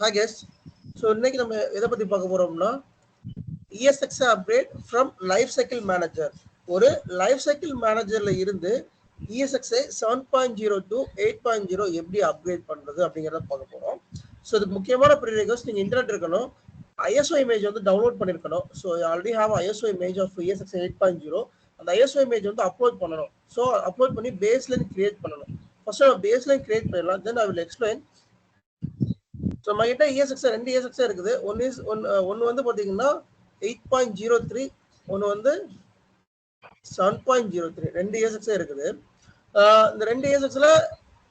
Hi guys so இன்னைக்கு நம்ம எதை பற்றி பார்க்க போகிறோம்னா ESX update from life cycle manager ஒரு லைஃப் சைக்கிள் மேனேஜரில் இருந்து இஎஸ்எக்ஸை seven point zero to eight point zero எப்படி அப்கிரேட் பண்ணுறது அப்படிங்கிறத பார்க்க போகிறோம் ஸோ இது முக்கியமான ப்ரீரெக்வஸ்ட் நீங்கள் இன்டர்நெட் இருக்கணும். ஐஎஸ்ஓ இமேஜ் வந்து டவுன்லோட் பண்ணிருக்கணும். So already have ISO image of ESX eight point zero அந்த ஐஎஸ்ஓ இமேஜ் வந்து அப்லோட் பண்ணணும். ஸோ அப்லோட் பண்ணி பேஸ்லைன் கிரியேட் பண்ணணும். ஃபர்ஸ்ட் பேஸ்லைன் கிரியேட் பண்ணிடலாம் then I will explain so நம்மகிட்ட இஎஸ்எக்ஸ் ரெண்டு இஎஸ்எக்ஸ் இருக்குது. ஒன் இஸ் ஒன் ஒன்று வந்து பார்த்தீங்கன்னா எயிட் பாயிண்ட் ஜீரோ த்ரீ ஒன்று வந்து செவன் பாயிண்ட் ஜீரோ த்ரீ ரெண்டு இஎஸ்எக்ஸே இருக்குது. Uh, இந்த ரெண்டு இஎஸ்எக்ஸில்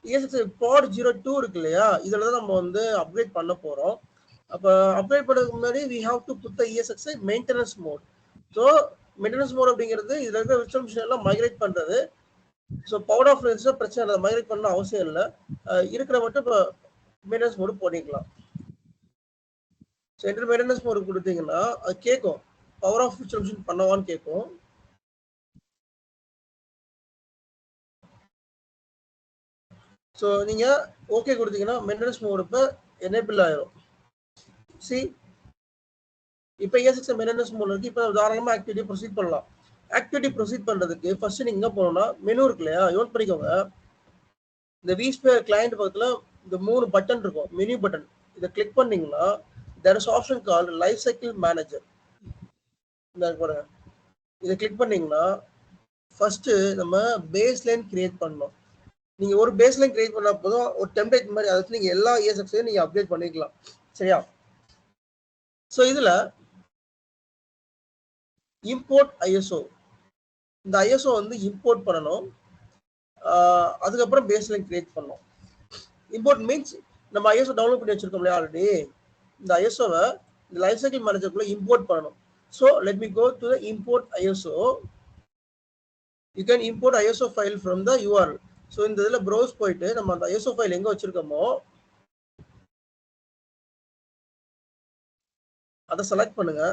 இஎஸ்எக்ஸ் பாட் ஜீரோ டூ இருக்கு இல்லையா? இதில் தான் நம்ம வந்து அப்கிரேட் பண்ண போகிறோம் அப்போ அப்கிரேட் பண்ணுறதுக்கு முன்னாடி we have to put the ESX maintenance mode so maintenance mode அப்படிங்கிறது இதில் இருக்கிற விர்ச்சுவல் மிஷின் எல்லாம் மைக்ரேட் பண்ணுறது ஸோ பவர் ஆஃப் இருந்துச்சுன்னா பிரச்சனை இல்லை. மைக்ரேட் பண்ண அவசியம் இல்லை. Uh, இருக்கிற மட்டும் இப்போ மெயின்டெனன்ஸ் மோடு போட்டிக்கலாம் ஸோ என்டர் மெயின்டெனன்ஸ் மோடு கொடுத்தீங்கன்னா அது கேட்கும் பவர் ஆஃப் விர்ச்சுவல் மிஷின் பண்ணவான்னு கேட்கும் ஸோ நீங்கள் ஓகே கொடுத்தீங்கன்னா மெயின்டெனன்ஸ் மோடு இப்போ எனேபிள் ஆயிரும். சி இப்போ ஏசிக்ஸ் மெயின்டெனன்ஸ் மோடு இருக்கு. இப்போ தாராளமாக ஆக்டிவிட்டி ப்ரொசீட் பண்ணலாம். ஆக்டிவிட்டி ப்ரொசீட் பண்ணுறதுக்கு ஃபர்ஸ்ட் நீங்கள் எங்கே போகணும்னா மெனு இருக்கு இல்லையா? யோன் பண்ணிக்கோங்க. இந்த விஸ்பியர் கிளைண்ட் பக்கத்தில் இந்த மூணு பட்டன் இருக்கும் மினி பட்டன் இதை கிளிக் பண்ணீங்கன்னா there is option call life cycle manager இந்த பாருங்க. இதை கிளிக் பண்ணீங்கன்னா ஃபர்ஸ்ட் நம்ம பேஸ் லைன் கிரியேட் பண்ணணும். நீங்க ஒரு பேஸ் லைன் கிரியேட் பண்ணா போதும் ஒரு டெம்ப்ளேட் மாதிரி அதை நீங்க எல்லா இஎஸ்எக்ஸையும் நீங்க அப்டேட் பண்ணிக்கலாம். சரியா? ஸோ இதுல இம்போர்ட் ஐஎஸ்ஓ இந்த ஐஎஸ்ஓ வந்து இம்போர்ட் பண்ணணும். அதுக்கப்புறம் பேஸ் லைன் கிரியேட் பண்ணோம் இம்போர்ட் மீன்ஸ் நம்ம ஐஎஸ்ஓ டவுன்லோட் பண்ணி வச்சிருக்கோம் இல்லையா ஆல்ரெடி இந்த ஐஎஸ்ஓவை இந்த லைஃப் சைக்கிள் மேனேஜருக்குள்ள இம்போர்ட் பண்ணணும். So let me go to the import ISO you can import ISO file from the URL so இந்த இதில் ப்ரௌஸ் போயிட்டு நம்ம அந்த ஐஎஸ்ஓ ஃபைல் எங்கே வச்சிருக்கோமோ அதை செலக்ட் பண்ணுங்க.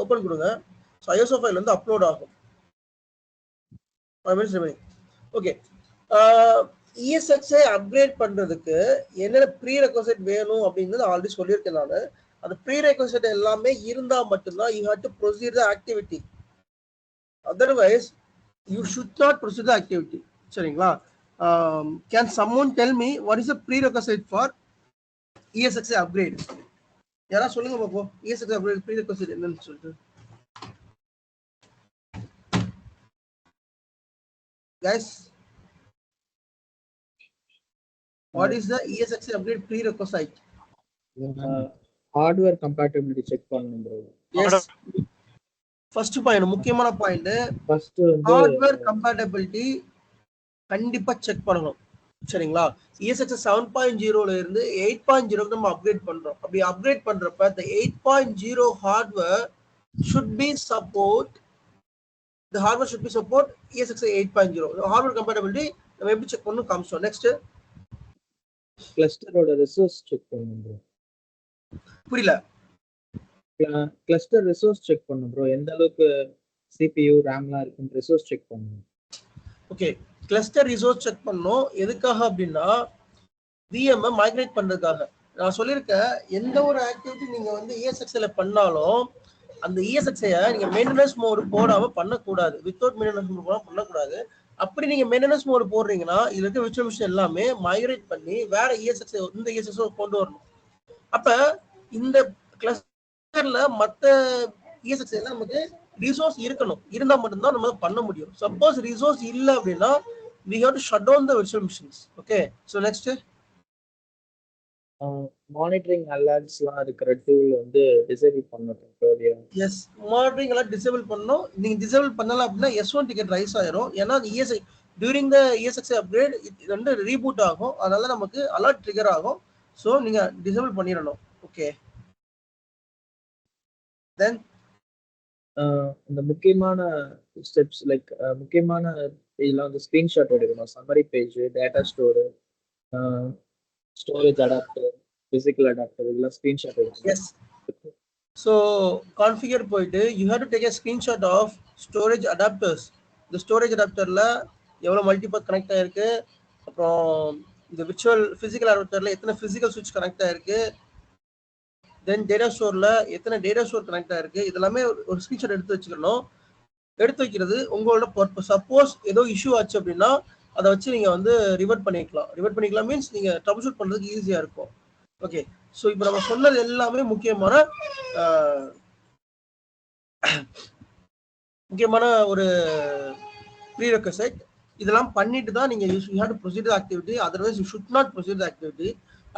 ஓப்பன் கொடுங்க. ஸோ ஐஎஸ்ஓ ஃபைல் வந்து அப்லோட் ஆகும். ஓகே இஎஸ்எக்ஸை அப்கிரேட் பண்ணுறதுக்கு என்னென்ன ப்ரீ ரெக்வசைட் வேணும் அப்படிங்கிறது ஆல்ரெடி சொல்லியிருக்கேன் நான். அந்த ப்ரீ ரெக்வசைட் எல்லாமே இருந்தால் மட்டும்தான் you had to proceed the activity otherwise you should not proceed the activity சரிங்களா? Can someone tell me what is a prerequisite for இஎஸ்எக்ஸை upgrade யாராவது சொல்லுங்க பாப்போம் இஎஸ்எக்ஸ் அப்கிரேட் ப்ரீ ரெக்வசைட் என்னன்னு சொல்லிட்டு. Guys what is the ESX upgrade prerequisite? Hardware compatibility check பண்ணணும் bro yes. First point முக்கியமான point first வந்து hardware compatibility கண்டிப்பா check பண்ணணும். சரிங்களா? இஎஸ்எக்ஸ் செவன் பாயிண்ட் ஜீரோல இருந்து எயிட் பாயிண்ட் ஜீரோக்கு நம்ம அப்கிரேட் பண்றோம். அப்படி அப்கிரேட் பண்றப்ப இந்த eight point zero hardware should be support the hardware should be support ESX 8.0 the hardware compatibility நம்ம எப்படி செக் பண்ணணும் காமிச்சோம் நெக்ஸ்ட் கிளஸ்டரோட ரிசோர்ஸ் செக் பண்ணணும் ப்ரோ புரியல. கிளஸ்டர் ரிசோர்ஸ் செக் பண்ணணும் ப்ரோ எந்த அளவுக்கு சிபியூ ரேம்லாம் இருக்குன்னு ரிசோர்ஸ் செக் பண்ணணும் ஓகே கிளஸ்டர் ரிசோர்ஸ் செக் பண்ணோம். எதுக்காக அப்படின்னா விஎம் மைக்ரேட் பண்றதுக்காக. நான் சொல்லியிருக்கேன் எந்த ஒரு ஆக்டிவிட்டி நீங்க வந்து இஎஸ்எக்ஸ்ல பண்ணாலும் அந்த இஎஸ்எக்ஸைய நீங்க மெயின்டெனன்ஸ் மோடு போடாம பண்ணக்கூடாது. வித்தவுட் மெயின்டெனன்ஸ் மோடு போடாம பண்ணக்கூடாது. அப்படி நீங்க மெயின்டெனன்ஸ் மோடு போடுறீங்கன்னா இதுல இருக்க விர்ச்சுவல் மிஷின் எல்லாமே மைக்ரேட் பண்ணி வேற இஎஸ்எஸ் இந்த இஎஸ்எஸ் கொண்டு வரணும். அப்ப இந்த கிளஸ்டர்ல மத்த இஎஸ்எஸ் எல்லாம் நமக்கு ரிசோர்ஸ் இருக்கணும். இருந்தா மட்டும்தான் நம்ம பண்ண முடியும். சப்போஸ் ரிசோர்ஸ் இல்ல அப்படின்னா we have to shut down the virtual machines okay so next monitoring அலர்ட்ஸ்லாம் இருக்கிற டூல் வந்து டிசேபிள் பண்ணணும் டெம்பரரியா எஸ் மானிட்டரிங் எல்லாம் டிசேபிள் பண்ணணும். நீங்க டிசேபிள் பண்ணல அப்படின்னா எஸ் ஒன் டிக்கெட் ரைஸ் ஆயிரும். ஏன்னா ESI during the ESX upgrade இது வந்து ரீபூட் ஆகும். அதனால நமக்கு அலர்ட் ட்ரிகர் ஆகும். ஸோ நீங்க டிசேபிள் பண்ணிடணும். ஓகே தென் இந்த முக்கியமான ஸ்டெப்ஸ் லைக் முக்கியமான இதெல்லாம் வந்து ஸ்க்ரீன்ஷாட் எடுக்கணும். Summary page data store storage adapter physical adapter இதெல்லாம் ஸ்க்ரீன்ஷாட் எடுக்கணும் எஸ் ஸோ கான்ஃபிகர் போயிட்டு you have to take a screenshot of storage adapters இந்த ஸ்டோரேஜ் அடாப்டரில் எவ்வளோ மல்டிபர் கனெக்ட் ஆகிருக்கு அப்புறம் இந்த விர்ச்சுவல் ஃபிசிக்கல் அடாப்டரில் எத்தனை ஃபிசிக்கல் சுவிட்ச் கனெக்ட் ஆகிருக்கு தென் டேட்டா ஸ்டோரில் எத்தனை டேட்டா ஸ்டோர் கனெக்ட் ஆகிருக்கு இதெல்லாமே ஒரு- ஸ்க்ரீன்ஷாட் எடுத்து வச்சுக்கணும். எடுத்து வைக்கிறது உங்களோட பர்பஸ் சப்போஸ் ஏதோ இஷ்யூ ஆச்சு அப்படின்னா அதை வச்சு நீங்கள் வந்து ரிவர்ட் பண்ணிக்கலாம். ரிவர்ட் பண்ணிக்கலாம் மீன்ஸ் நீங்கள் ட்ரபிள் ஷூட் பண்ணுறதுக்கு ஈஸியாக இருக்கும். ஓகே ஸோ இப்போ நம்ம சொன்னது எல்லாமே முக்கியமான முக்கியமான ஒரு ப்ரீரெக்வசைட் இதெல்லாம் பண்ணிட்டு தான் நீங்கள் use you have to proceed activity otherwise you should not proceed activity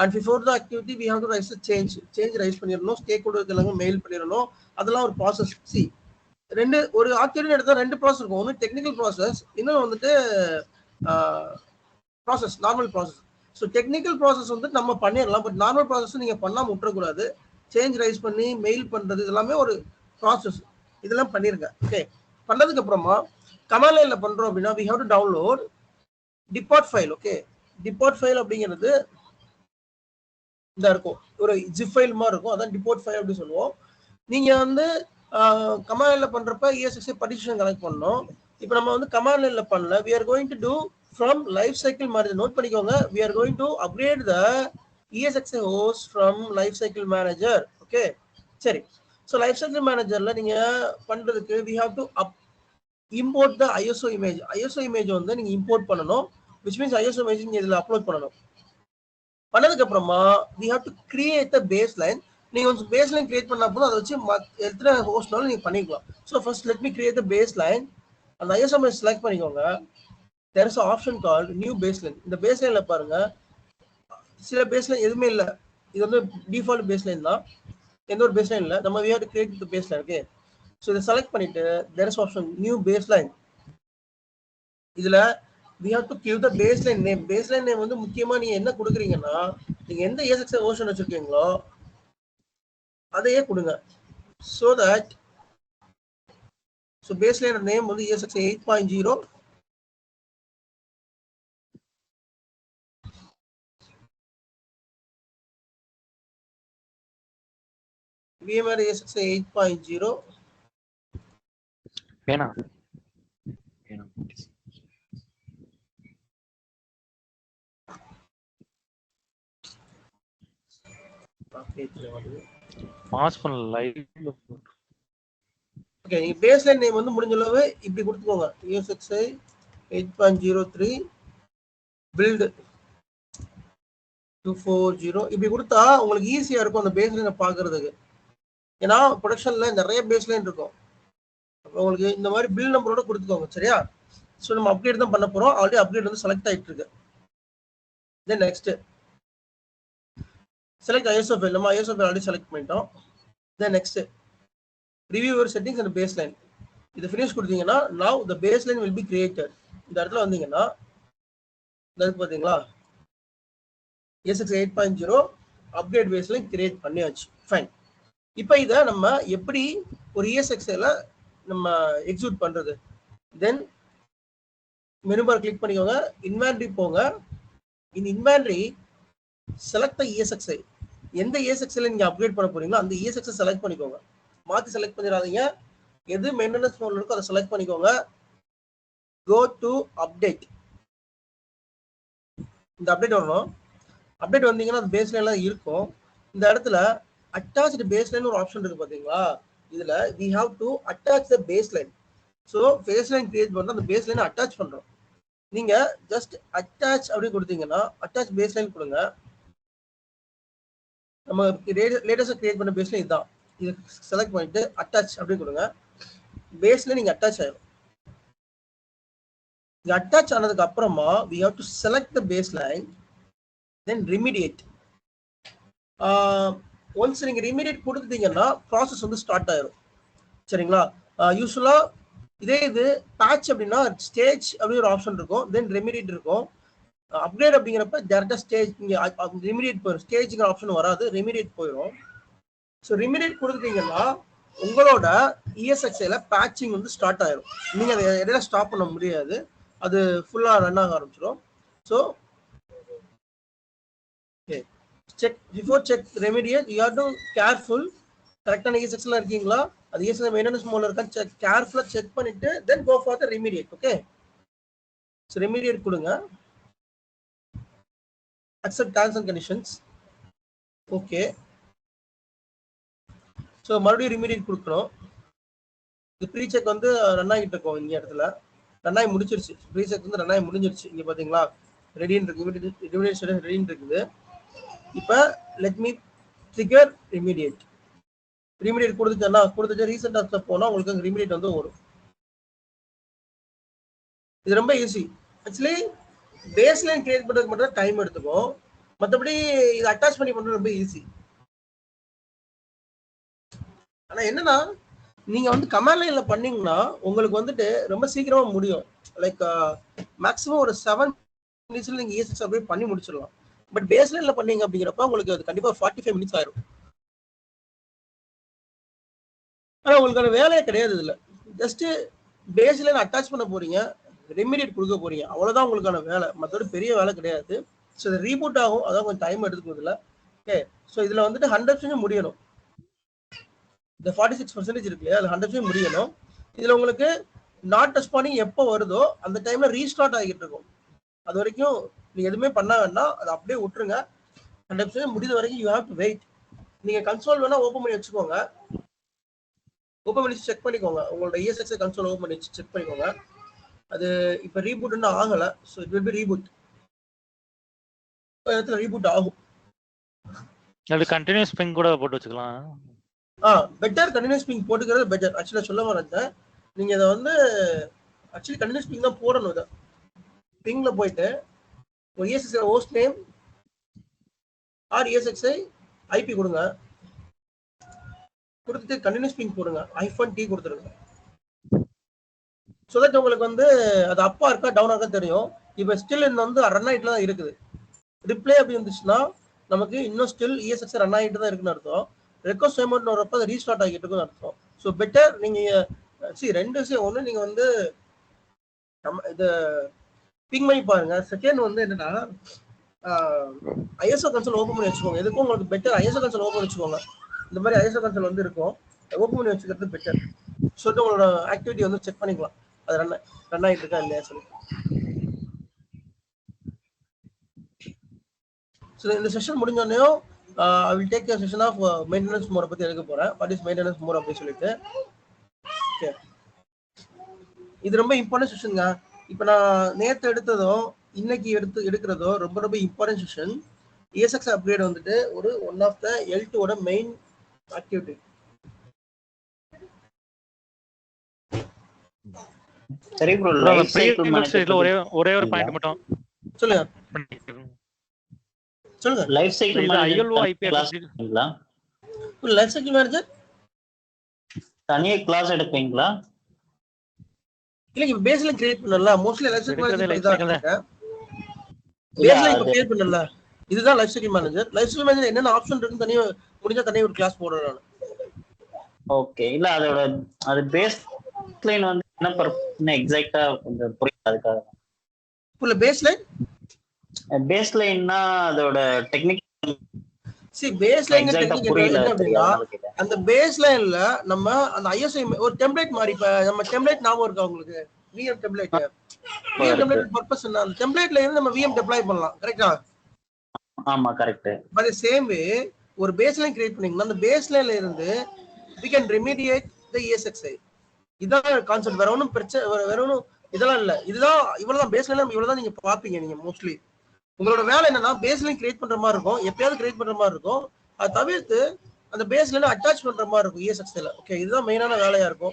and before the activity we have to raise change change raise பண்ணிடணும். ஸ்டேக் ஹோல்டருக்கு எல்லாமே மெயில் பண்ணிடணும். அதெல்லாம் ஒரு ப்ராசஸ் சி ரெண்டு ஒரு ஆக்டிவிட்டி எடுத்தால் ரெண்டு ப்ராசஸ் இருக்கும். ஒன்று டெக்னிக்கல் ப்ராசஸ் இன்னொன்று வந்துட்டு process normal process so technical process வந்து நம்ம பண்ணிடலாம் பட் நார்மல் ப்ராசஸ் நீங்கள் பண்ணாமல் விட்டுறக்கூடாது சேஞ்ச் ரைஸ் பண்ணி மெயில் பண்ணுறது இதெல்லாமே ஒரு ப்ராசஸ் இதெல்லாம் பண்ணிருங்க ஓகே பண்ணதுக்கு அப்புறமா கமாண்ட் லைனில் பண்ணுறோம் அப்படின்னா we have to download depot file okay depot file அப்படிங்கிறது இதாக இருக்கும். ஒரு ஜிப் ஃபைல் மாதிரி இருக்கும். அதான் டிபோர்ட் ஃபைல் அப்படின்னு சொல்லுவோம். நீங்கள் வந்து கமலையில் பண்ணுறப்ப இஎஸ்எஸ்சி பர்டிஷன் கனெக்ட் பண்ணணும். இப்போ நம்ம வந்து கமாண்ட் லைன்ல பண்ணல. We are going to do from life cycle மாதிரி நோட் பண்ணிக்கோங்க. We are going to upgrade the ESXi host from life cycle manager okay சரி. ஸோ லைஃப் சைக்கிள் மேனேஜர்ல நீங்க பண்றதுக்கு we have to up import the ISO image ISO image வந்து நீங்க import பண்ணணும். Which means ISO image நீங்க இதில் upload பண்ணணும். பண்ணதுக்கு அப்புறமா we have to create the baseline நீங்க கொஞ்சம் பேஸ் லைன் கிரியேட் பண்ணா போதும். அதை வச்சு மத்- எத்தனை ஹோஸ்ட்னாலும் நீங்க பண்ணிக்கலாம். So first let me create the baseline அந்த ஐஎஸ்எம்எஸ் செலக்ட் பண்ணிக்கோங்க. There is option call new baseline இந்த பேஸ் பாருங்க. சில பேஸ்லைன் எதுவுமே இல்லை. இது வந்து டிஃபால்ட் பேஸ் லைன் தான். எந்த ஒரு பேஸ் லைன் இல்லை. நம்ம we have to create the baseline okay so இதை செலக்ட் பண்ணிட்டு there is option new baseline இதுல we have to give the name name. Baseline name வந்து முக்கியமா நீங்க என்ன கொடுக்குறீங்கன்னா நீங்க எந்த ESX ஓஷன் வச்சிருக்கீங்களோ அதையே கொடுங்க. So that that so baseline name வந்து ESX 8.0 VMware ESX 8.0 வேணாம் வேணாம் பாஸ் பண்ண லைவ்ல ஓகே பேஸ் பேஸ்லைன் நேம் வந்து முடிஞ்ச அளவு இப்படி கொடுத்துக்கோங்க. ESX eight point zero three build two four zero இப்படி கொடுத்தா உங்களுக்கு ஈஸியாக இருக்கும் அந்த பேஸ்லைனை பார்க்கறதுக்கு. ஏன்னா ப்ரொடக்ஷனில் நிறைய பேஸ்லைன் இருக்கும். அப்போ உங்களுக்கு இந்த மாதிரி பில் நம்பரோட கொடுத்துக்கோங்க சரியா? ஸோ நம்ம அப்டேட் தான் பண்ண போறோம். ஆல்ரெடி அப்டேட் வந்து செலக்ட் ஆயிட்டு இருக்கு. Then next select ISO file நம்ம ஐஎஸ்ஓ ஃபைல் ஆல்ரெடி செலக்ட் பண்ணிட்டோம். Then next review your settings and baseline இது ஃபினிஷ் கொடுத்தீங்கன்னா now the baseline will be created இந்த இடத்துல வந்தீங்கன்னா இருக்கு பார்த்தீங்களா ESX eight point zero update baseline create பண்ணியாச்சு. ஃபைன் இப்போ இதை நம்ம எப்படி ஒரு இஎஸ்எக்ஸ்ல நம்ம எக்ஸிக்யூட் பண்றது? தென் மெனுபார் கிளிக் பண்ணிக்கோங்க இன்வென்ட்ரி போங்க. இந்த இன்வென்ட்ரி செலக்ட் த இஎஸ்எக்ஸ்ஐ எந்த இஎஸ்எக்ஸ்ல நீங்க அப்கிரேட் பண்ண போறீங்களோ அந்த இஎஸ்எக்ஸை செலக்ட் பண்ணிக்கோங்க. மாத்தி செலக்ட் பண்ணிடாதீங்க எது மெயின்டெனன்ஸ் மோட்ல இருக்கோ அதை செலக்ட் பண்ணிக்கோங்க. கோ டு அப்டேட் இந்த அப்டேட் வரணும். அப்டேட் வந்தீங்கன்னா அந்த பேஸ் இருக்கும். இந்த இடத்துல அட்டாச்சு பேஸ் லைன் ஒரு ஆப்ஷன் இருக்கு பாத்தீங்களா? இதுல we have to attach the baseline so baseline create பண்ணி அந்த பேஸ்லைனை அட்டாச் பண்றோம். நீங்க ஜஸ்ட் அட்டாச் அப்படி கொடுத்தீங்கன்னா அட்டாச் பேஸ் லைன் கொடுங்க. நம்ம லேட்டஸ்ட் கிரியேட் பண்ண பேஸ் லைன் இதுதான். இது செலக்ட் பண்ணிட்டு அட்டாச் அப்படி கொடுங்க. பேஸ்ல நீங்க அட்டாச் ஆயிடும் இது அட்டாச் ஆனதுக்கு அப்புறமா we have to select the baseline then remediate once நீங்க ரிமிடியேட் கொடுத்துட்டீங்கன்னா ப்ராசஸ் வந்து ஸ்டார்ட் ஆயிரும். சரிங்களா? யூஸ்வலா இதே இது பேட்ச் அப்படின்னா ஸ்டேஜ் அப்படின்னு ஒரு ஆப்ஷன் இருக்கும். தென் ரெமிடியேட் இருக்கும். அப்கிரேட் அப்படிங்கிறப்ப டேரக்டா ஸ்டேஜ் நீங்க ரெமிடியேட் போயிடும் ஸ்டேஜுங்கிற ஆப்ஷன் வராது. ரெமிடியேட் போயிடும் ஸோ ரிமிடியேட் கொடுத்துட்டீங்கன்னா உங்களோட இஎஸ்எக்ஸ்ஐல பேட்சிங் வந்து ஸ்டார்ட் ஆயிரும். நீங்க அதை இடையில ஸ்டாப் பண்ண முடியாது. அது ஃபுல்லா ரன் ஆக ஆரம்பிச்சிடும் so check before check remediate you are to careful கரெக்டான இஎஸ்எக்ஸ்ல இருக்கீங்களா? அது இஎஸ்எஸ் மெயின்டெனன்ஸ் மோட்ல இருக்கா செக் கேர்ஃபுல்லா செக் பண்ணிட்டு then go for the remediate okay so remediate கொடுங்க. Accept terms and conditions okay so மறுபடியும் ரிமீடியட் கொடுக்கணும். இது ப்ரீ செக் வந்து uh, ரன் ஆகிட்டு இருக்கோம் இந்த இடத்துல. ரன் ஆகி முடிச்சிருச்சு. ப்ரீ செக் வந்து ரன் ஆகி முடிஞ்சிருச்சு. இங்கே பார்த்தீங்களா ரெடின்னு இருக்கு. ரிமீடியேட் ரெடின்னு இருக்குது. இப்போ let me trigger immediate remediate கொடுத்துட்டேன்னா கொடுத்துச்சு ரீசெண்ட் போனால் உங்களுக்கு அங்கே ரிமீடியட் வந்து வரும். இது ரொம்ப ஈஸி ஆக்சுவலி பேஸ்லைன் கிரியேட் பண்ணுறதுக்கு மட்டும் டைம் எடுத்துக்கும். மற்றபடி இது அட்டாச் பண்ணி பண்ணுறது ரொம்ப ஈஸி ஆனா என்னன்னா நீங்க வந்து கமாண்ட் லைன்ல பண்ணீங்கன்னா உங்களுக்கு வந்துட்டு ரொம்ப சீக்கிரமா முடியும். லைக் மேக்ஸிமம் ஒரு செவன் மினிட்ஸ்ல நீங்க ஏசிக்ஸ் அப்படியே பண்ணி முடிச்சிடலாம். பட் பேஸ் லைன்ல பண்ணீங்க அப்படிங்கிறப்ப உங்களுக்கு அது கண்டிப்பா ஃபார்ட்டி ஃபைவ் மினிட்ஸ் ஆயிரும். ஆனா உங்களுக்கான வேலையே கிடையாது இதுல. ஜஸ்ட் பேஸ் லைன் அட்டாச் பண்ண போறீங்க ரெமிடியட் கொடுக்க போறீங்க. அவ்வளவுதான் உங்களுக்கான வேலை. மற்றபடி பெரிய வேலை கிடையாது. ஸோ இது ரீபூட் ஆகும். அதான் கொஞ்சம் டைம் எடுத்துக்கிறது இல்லை ஓகே ஸோ இதில் வந்துட்டு ஹண்ட்ரட் பர்சன்ட் முடியணும். இந்த ஃபார்ட்டி சிக்ஸ் பர்சன்டேஜ் இருக்கு இல்லையா? அது ஹண்ட்ரட் முடியணும். இதில் உங்களுக்கு நாட் ரெஸ்பாண்டிங் எப்போ வருதோ அந்த டைமில் ரீஸ்டார்ட் ஆகிட்டு இருக்கும். அது வரைக்கும் நீங்கள் எதுவுமே பண்ண வேண்டாம். அதை அப்படியே விட்டுருங்க. ஹண்ட்ரட் பர்சன்ட் முடிந்த வரைக்கும் யூ ஹேவ் டு வெயிட் நீங்கள் கன்சோல் வேணால் ஓப்பன் பண்ணி வச்சுக்கோங்க. ஓப்பன் பண்ணி செக் பண்ணிக்கோங்க. உங்களோட E கன்சோல் ஓப்பன் பண்ணி செக் பண்ணிக்கோங்க. அது இப்போ ரீபூட்னு ஆகலை. So it will be reboot இடத்துல ரீபூட் ஆகும். அது கண்டினியூஸ் பிங் கூட போட்டு வச்சுக்கலாம். ஆ பெட்டர் கண்டினியூஸ் பிங் போட்டுக்கிறது பெட்டர் ஆக்சுவலாக சொல்ல வரேன் நீங்க இதை வந்து ஆக்சுவலி கண்டினியூஸ் பிங் தான் போடணும் இதை. பிங்ல போயிட்டு ஒரு ESX host name or ESXi IP கொடுங்க. கொடுத்துட்டு கண்டினியூஸ் பிங் போடுங்க. ஐஃபோன் டி கொடுத்துருங்க. ஸோ தட் உங்களுக்கு வந்து அது அப்பா இருக்கா டவுனாக இருக்கா தெரியும். இப்போ ஸ்டில் இந்த வந்து ரன் ஆகிட்டு தான் இருக்குது. ரிப்ளை அப்படி இருந்துச்சுன்னா நமக்கு இன்னும் ஸ்டில் இஎஸ்எக்ஸ் ரன் ஆகிட்டு தான் இருக்குன்னு அர்த்தம். ரெக்வஸ்ட் பேமெண்ட் வரப்ப அது ரீஸ்டார்ட் ஆகிட்டு இருக்குன்னு அர்த்தம். ஸோ பெட்டர் நீங்கள் சி ரெண்டு விஷயம். ஒன்று நீங்கள் வந்து நம்ம இது பிங் பண்ணி பாருங்க. செகண்ட் வந்து என்னன்னா ஐஎஸ்ஓ கன்சல் ஓப்பன் பண்ணி வச்சுக்கோங்க. எதுக்கும் உங்களுக்கு பெட்டர் ஐஎஸ்ஓ கன்சல் ஓப்பன் வச்சுக்கோங்க. இந்த மாதிரி ஐஎஸ்ஓ கன்சல் வந்து இருக்கும். ஓப்பன் பண்ணி வச்சுக்கிறது பெட்டர் சொல்லிட்டு உங்களோட ஆக்டிவிட்டி வந்து செக் பண்ணிக்கலாம். அது ரன் ரன் ஆகிட்டு இருக்கா இல்லையா சொல்லி. ஸோ இந்த செஷன் முடிஞ்சோடனே I will take session of maintenance மோரை பற்றி எடுக்க போகிறேன் வாட் இஸ் மெயின்டெனன்ஸ் மோர் அப்படின்னு சொல்லிட்டு. ஓகே இது ரொம்ப இம்பார்ட்டன்ட் செஷனுங்க இப்போ நான் நேற்று எடுத்ததும் இன்னைக்கு எடுத்து எடுக்கிறதோ ரொம்ப ரொம்ப இம்பார்ட்டன்ட் செஷன் இஎஸ்எக்ஸ் அப்கிரேட் வந்துட்டு ஒரு ஒன் ஆஃப் த எல் டூவோட மெயின் ஆக்டிவிட்டி சரி ப்ரோ ஒரே ஒரே ஒரு பாயிண்ட் மட்டும். சொல்லுங்க. சொல்லுங்க லைஃப் சைக்கிள் எடுப்பீங்களா லைஃப் சைக்கிள் மேனேஜர் தனியா கிளாஸ் எடுப்பீங்களா? இல்ல இப்ப பேஸ்ல கிரியேட் பண்ணல மோஸ்ட்லி லைஃப் சைக்கிள் மேனேஜர் பேஸ்ல இப்ப கிரியேட் பண்ணல இதுதான் life cycle manager life cycle manager என்னென்ன ஆப்ஷன் இருக்குன்னு தனியா முடிஞ்சா தனியா ஒரு கிளாஸ் போடுறேன் நான். ஓகே இல்ல அதோட அது பேஸ் லைன் வந்து என்ன பர்பஸ் எக்ஸாக்ட்டா கொஞ்சம் புரியல அதுக்காக? இல்ல பேஸ் லைன் பேஸ் லைன்னா அதோட டெக்னிக் சி பேஸ் லைன். அந்த பேஸ் லைன்ல நம்ம அந்த ஐஎஸ்ஐ ஒரு டெம்ப்ளேட் மாதிரி இப்ப நம்ம டெம்ப்ளேட் ஞாபகம் இருக்கா உங்களுக்கு? VM template VM template purpose என்ன? அந்த டெம்ப்ளேட்ல இருந்து நம்ம விஎம் டெப்ளாய் பண்ணலாம் கரெக்டா ஆமா கரெக்ட் பட் சேம் வே ஒரு பேஸ் லைன் கிரியேட் பண்ணீங்கன்னா அந்த பேஸ் லைன்ல இருந்து we can remediate the ESXi இதான் கான்செப்ட் வேற ஒன்றும் பிரச்சனை வேற- வேற ஒன்றும் இதெல்லாம் இல்ல. இதுதான் இவ்வளவுதான் பேஸ் லைன் இவ்வளவுதான் நீங்க பாப்பீங்க நீங்க மோஸ்ட்லி உங்களோட வேலை என்னன்னா பேஸ் லைன் கிரியேட் பண்ற மாதிரி இருக்கும். எப்பயாவது கிரியேட் பண்ற மாதிரி இருக்கும். அதை தவிர்த்து அந்த பேஸ் லைன் அட்டாச் பண்ற மாதிரி இருக்கும் ESXi ஓகே இதுதான் மெயினான வேலையா இருக்கும்.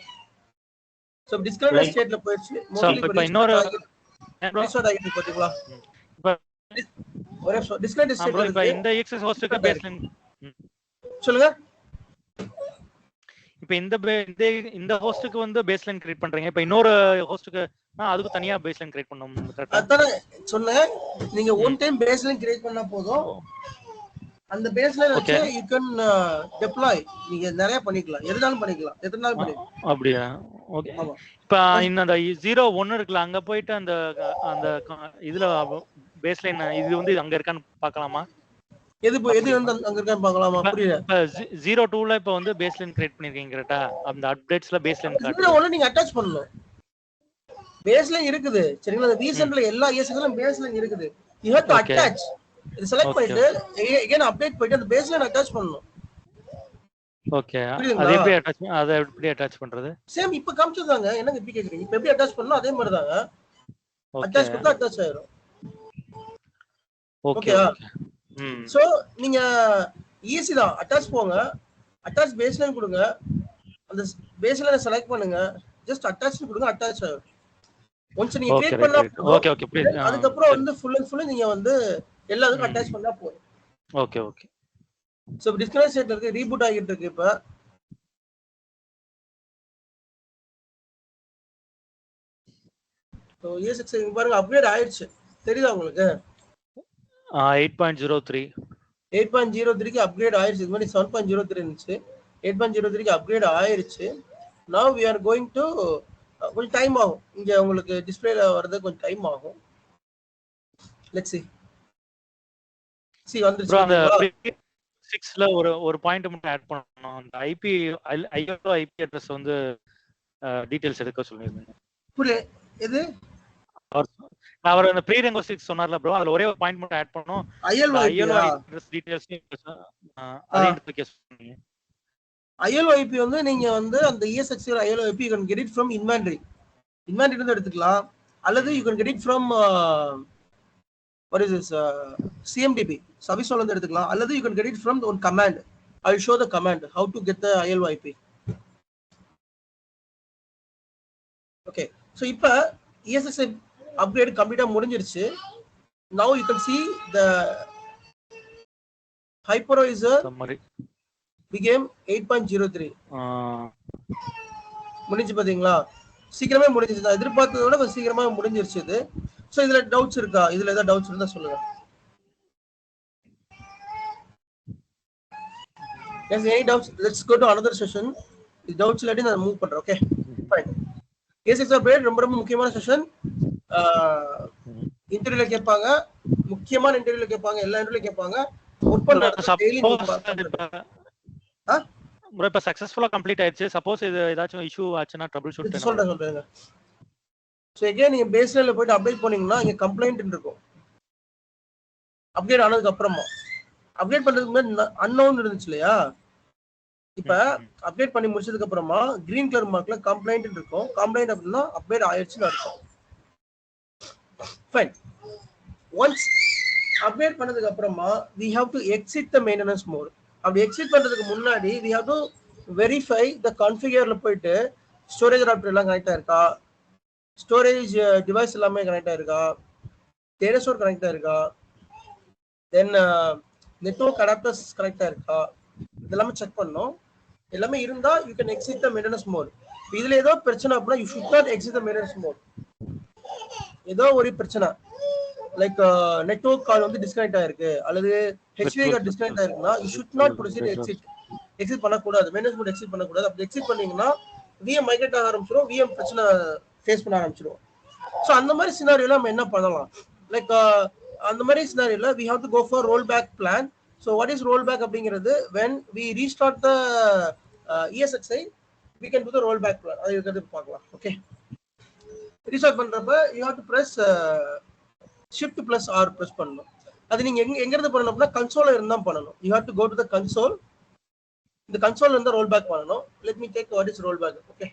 டிஸ்கிரைப் Like- ஸ்டேட்ல போயிடுச்சு. இப்ப இன்னொரு ரீஸ்டார்ட் ஆகிட்டு பாத்தீங்களா? ஒரே ஆ, bro, இப்ப இந்த ஹோஸ்டுக்கு பேஸ்லைன் சொல்லுங்க. இப்ப இந்த இந்த இந்த ஹோஸ்டுக்கு வந்து பேஸ்லைன் கிரியேட் பண்றீங்க. இப்ப இன்னொரு ஹோஸ்டுக்கு அதுக்கு தனியா பேஸ்லைன் கிரியேட் ஆ? அதானே சொன்னேன் நீங்க one time baseline create பண்ணா போதும். அந்த பேஸ் லைன் வச்சு. யூ கேன் டெப்ளாய் நீங்க நிறைய பண்ணிக்கலாம். எதுனாலும் பண்ணிக்கலாம். எதுனாலும் பண்ணிக்கலாம். அப்படியா? ஓகே இப்ப இந்த அந்த ஜீரோ ஒன்னு இருக்குல்ல அங்க போயிட்டு அந்த அந்த இதுல பேஸ்லைன் இது வந்து அங்க இருக்கான்னு பார்க்கலாமா? எது எது வந்து அங்க- இருக்கான்னு பார்க்கலாமா? புரியல. இப்ப ஜீரோ டூல இப்ப வந்து பேஸ்லைன் கிரியேட் பண்ணிருக்கீங்க கரெக்டா அந்த அப்டேட்ஸ்ல பேஸ்லைன் ஒண்ணு நீங்க அட்டாச் பண்ணணும். பேஸ் லைன் இருக்குது. சரிங்களா? அந்த ரீசெண்ட்ல எல்லா இயர்ஸ்க்கும் பேஸ் லைன் இருக்குது யூ ஹேவ் டு. அட்டாச் இது செலக்ட் பண்ணிட்டு எகைன் அப்டேட் போயிட்டு அந்த பேஸ்லைன் அட்டாச் பண்ணணும். ஓகே? அது எப்படி அட்டாச் அதை எப்படி அட்டாச் பண்றது? சேம் இப்ப காமிச்சதாங்க என்னங்க இப்படி கேக்குறீங்க? இப்ப எப்படி அட்டாச் பண்ணணும்? அதே மாதிரி தாங்க அட்டாச் பண்ணா அட்டாச் ஆயிரும். ஓகே சோ நீங்க ஈஸி தான். அட்டாச் போங்க. அட்டாச் பேஸ்லைன் கொடுங்க. அந்த பேஸ்லைனை செலக்ட் பண்ணுங்க. ஜஸ்ட் அட்டாச் கொடுங்க அட்டாச் ஆகும் ஒன்ஸ் நீங்க கிரியேட் பண்ணா. ஓகே ஓகே புரியுது ஆ, அதுக்கப்புறம் வந்து ஃபுல் அண்ட் ஃபுல் நீங்க வந்து எல்லாத்துக்கும். அட்டாச் பண்ணா போதும். ஓகே ஓகே சோ டிஸ்கனெக்ட் ஸ்டேட்ல இருக்கு ரீபூட் ஆகிட்டு இருக்கு இப்ப. ஸோ ஏஎஸ்எக்ஸ் பாருங்க அப்கிரேட் ஆயிடுச்சு. தெரியுதா உங்களுக்கு? Eight point zero three eight point zero த்ரீக்கு அப்கிரேட் ஆயிருச்சு இது மாதிரி செவன் பாயிண்ட் ஜீரோ த்ரீ இருந்துச்சு. எயிட் பாயிண்ட் ஜீரோ த்ரீக்கு அப்கிரேட் ஆயிருச்சு now we are going to கொஞ்சம் டைம் ஆகும். இங்க உங்களுக்கு டிஸ்பிளேல வர்றது கொஞ்சம் டைம் ஆகும். லெட் சி சி ப்ரோ அந்த வந்துருச்சு சிக்ஸ்ல ஒரு ஒரு பாயிண்ட் மட்டும் ஆட் பண்ணணும். அந்த ஐபி ஐஓ ஐபி அட்ரஸ் வந்து டீடைல்ஸ் எடுக்க சொல்லியிருந்தேன் புரியல எது? அவர் அந்த ப்ரீ ரெங்கோ சிக்ஸ் சொன்னார்ல ப்ரோ அதுல ஒரே ஒரு பாயிண்ட் மட்டும் ஆட் பண்ணணும். ஐஎல்ஓ ஐஎல்ஓ அட்ரஸ் டீடைல்ஸ் அதையும் எடுத்து சொன்னீங்க. ஐஎல்ஓஐபி வந்து நீங்க வந்து அந்த ESX ILO IP you can get it from inventory inventory இருந்து எடுத்துக்கலாம். அல்லது you can get it from what is CMDB service இருந்து எடுத்துக்கலாம். அல்லது you can get it from one command I show the command how to get the ILO IP okay so இப்போ ESX upgrade கம்ப்ளீட்டாக முடிஞ்சிருச்சு. Now you can see the hypervisor became eight point zero three முடிஞ்சு பாத்தீங்களா? சீக்கிரமே முடிஞ்சிருச்சு எதிர்பார்த்ததை விட கொஞ்சம் சீக்கிரமா முடிஞ்சிருச்சு இது. ஸோ இதுல டவுட்ஸ் இருக்கா? இதுல ஏதாவது டவுட்ஸ் இருந்தா சொல்லுங்க. Yes any doubts let's go to another session இது டவுட்ஸ் இல்லாட்டி நான் மூவ் பண்றேன் ஓகே ஃபைன் சிக்ஸ் அப்டேட் ரொம்ப ரொம்ப முக்கியமான செஷன் இன்டர்வியூல கேட்பாங்க. முக்கியமான இன்டர்வியூல கேட்பாங்க. எல்லா இன்டர்வியூல கேட்பாங்க. ஒர்க் பண்ற டெய்லி? ப்ரோ இப்ப சக்சஸ்ஃபுல்லா கம்ப்ளீட் ஆயிடுச்சு. சப்போஸ் இது ஏதாச்சும் இஷ்யூ ஆச்சுன்னா ட்ரபிள் ஷூட் சொல்றேன் சொல்றேங்க ஸோ எகே நீங்க பேஸ்லைன்ல போயிட்டு அப்டேட் பண்ணீங்கன்னா இங்க கம்ப்ளைண்ட் இருக்கும். அப்டேட் ஆனதுக்கு அப்புறமா அப்டேட் பண்றதுக்கு முன்னாடி அன்னோன் இருந்துச்சு இல்லையா? இப்ப அப்டேட் பண்ணி முடிச்சதுக்கு அப்புறமா கிரீன் கலர் மார்க்ல கம்ப்ளைண்ட் இருக்கும். கம்ப்ளைண்ட் அப்படின்னா அப்டேட் ஆயிடுச்சுன்னு அர்த்தம். ஃபைன் ஒன்ஸ் அப்டேட் பண்ணதுக்கு அப்புறமா we have to exit the maintenance mode அப்படி எக்ஸிட் பண்றதுக்கு முன்னாடி we have to verify the கான்ஃபிகர்ல போயிட்டு ஸ்டோரேஜ் அடாப்டர் எல்லாம் கனெக்ட் ஆயிருக்கா? ஸ்டோரேஜ் டிவைஸ் uh, எல்லாமே கனெக்ட் ஆயிருக்கா? டேட்டா ஸ்டோர் கனெக்ட் ஆயிருக்கா? தென் நெட்ஒர்க் அடாப்டர்ஸ் கனெக்ட் ஆயிருக்கா? இதெல்லாமே செக் பண்ணோம். எல்லாமே இருந்தா you can exit the maintenance mode இதுல ஏதோ பிரச்சனை அப்படின்னா you should not exit the maintenance mode ஏதோ ஒரு பிரச்சனை. லைக் நெட்வொர்க் கால் வந்து டிஸ்கனெக்ட் ஆயிருக்கு. அல்லது ஹெச்வி கார்டு டிஸ்கனெக்ட் ஆயிருக்குன்னா you should not proceed exit exit பண்ணக்கூடாது. மெயின்டெனன்ஸ் மோட் எக்ஸிட் பண்ணக்கூடாது. அப்படி எக்ஸிட் பண்ணீங்கன்னா விஎம் மைக்ரேட் ஆக ஆரம்பிச்சிடும் விஎம் பிரச்சனை ஃபேஸ் பண்ண ஆரம்பிச்சிடும் ஸோ அந்த மாதிரி சினாரியோல நம்ம என்ன பண்ணலாம்? லைக் அந்த மாதிரி சினாரியோல we have to go for roll back plan so what is roll back அப்படிங்கிறது when we restart the ESXi we can do the roll back plan அது இருக்கிறது பார்க்கலாம். ஓகே ரீஸ்டார்ட் பண்றப்ப you have to press shift plus R press பண்ணணும். அது நீங்க எங்க எங்க இருந்து பண்ணணும் அப்படின்னா கன்சோல இருந்தா பண்ணணும். You have to go to the console இந்த கன்சோல் இருந்தா ரோல் பேக் பண்ணணும் let me take what is roll back okay